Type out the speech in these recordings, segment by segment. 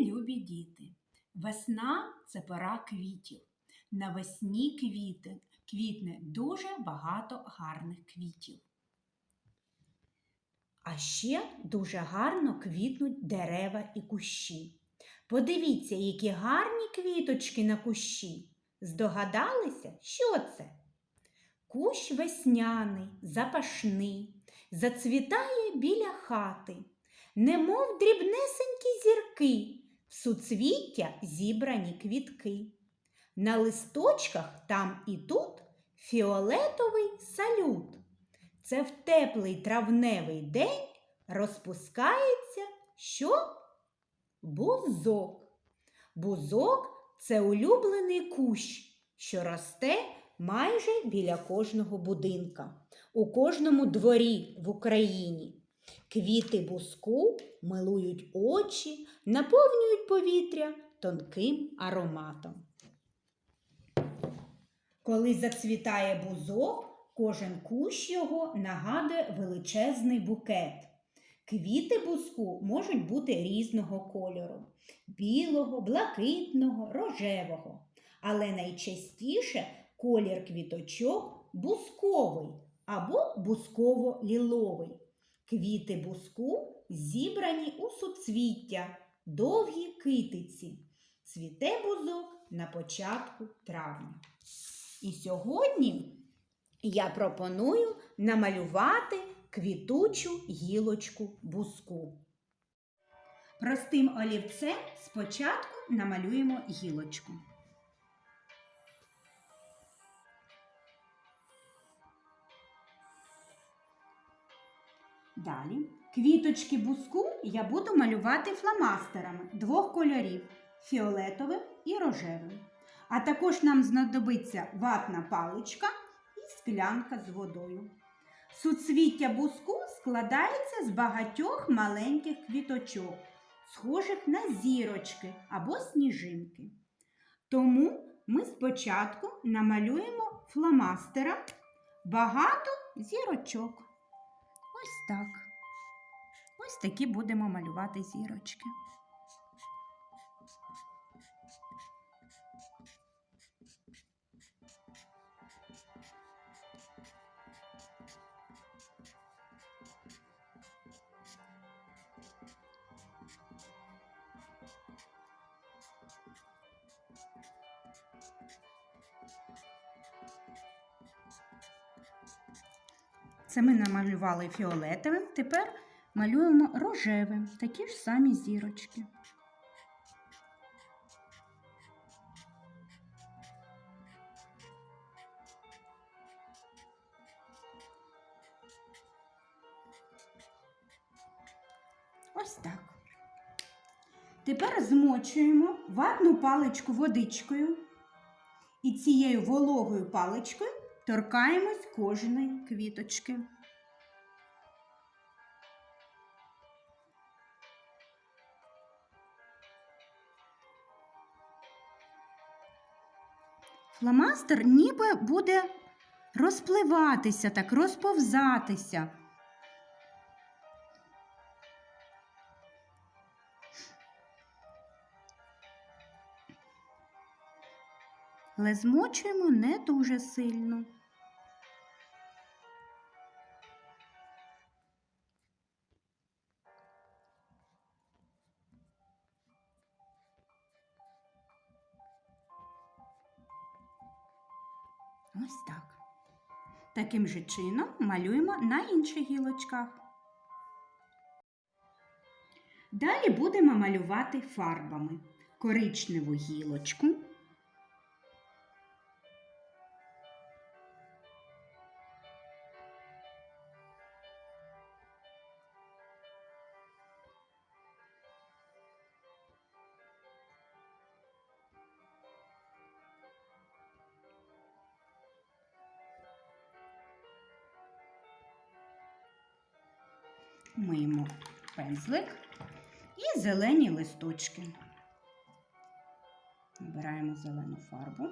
любі діти! Весна це пора квітів. Навесні квіти, квітне дуже багато гарних квітів. А ще дуже гарно квітнуть дерева і кущі. Подивіться, які гарні квіточки на кущі. Здогадалися, що це? Кущ весняний, запашний, зацвітає біля хати, немов дрібнесенькі зірки, суцвіття зібрані квітки. На листочках там і тут фіолетовий салют. Це в теплий травневий день розпускається що? Бузок. Бузок це улюблений кущ, що росте майже біля кожного будинка, у кожному дворі в Україні. Квіти бузку милують очі, наповнюють повітря тонким ароматом. Коли зацвітає бузок, кожен кущ його нагадує величезний букет. Квіти бузку можуть бути різного кольору білого, блакитного, рожевого. Але найчастіше колір квіточок бусковий або бусково-ліловий. Квіти буску зібрані у суцвіття, довгі китиці. Цвіте бузок на початку травня. І сьогодні я пропоную намалювати квітучу гілочку буску. Простим олівцем спочатку намалюємо гілочку. Далі квіточки буску я буду малювати фломастерами двох кольорів фіолетовим і рожевим. А також нам знадобиться ватна паличка і склянка з водою. Суцвіття буску складається з багатьох маленьких квіточок, схожих на зірочки або сніжинки. Тому ми спочатку намалюємо фломастером багато зірочок. Ось так. Ось такі будемо малювати зірочки. Це ми намалювали фіолетовим, тепер малюємо рожевим, такі ж самі зірочки. Ось так. Тепер змочуємо ватну паличку водичкою і цією вологою паличкою торкаємось кожної квіточки. Фломастер ніби буде розпливатися, так розповзатися. Але змочуємо не дуже сильно. Ось так. Таким же чином малюємо на інших гілочках. Далі будемо малювати фарбами коричневу гілочку. Миємо пензлик і зелені листочки. Набираємо зелену фарбу.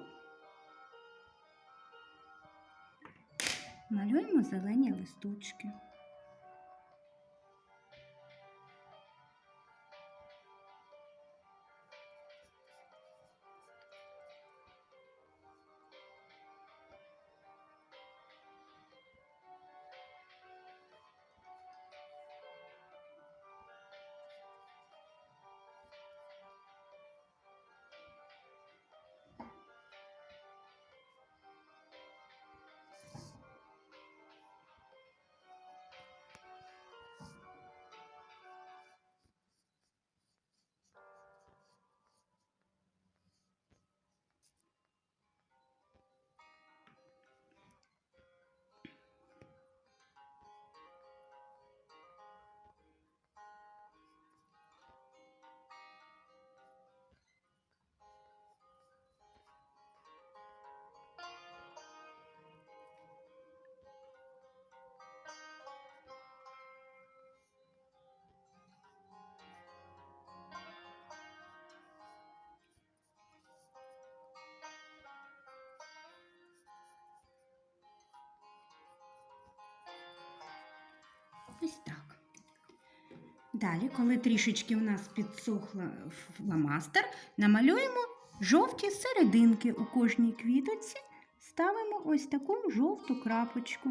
Малюємо зелені листочки. Ось так. Далі, коли трішечки у нас підсохла фломастер, намалюємо жовті серединки у кожній квіточці, ставимо ось таку жовту крапочку.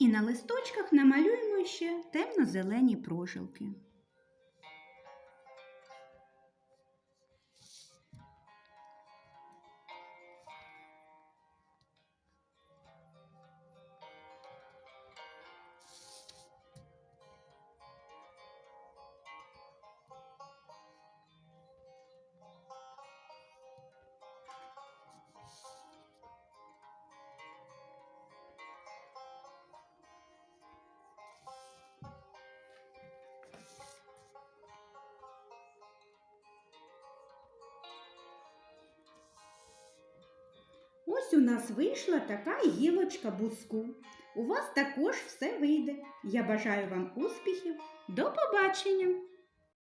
І на листочках намалюємо ще темно-зелені прожилки. Ось у нас вийшла така гілочка буску. У вас також все вийде. Я бажаю вам успіхів. До побачення!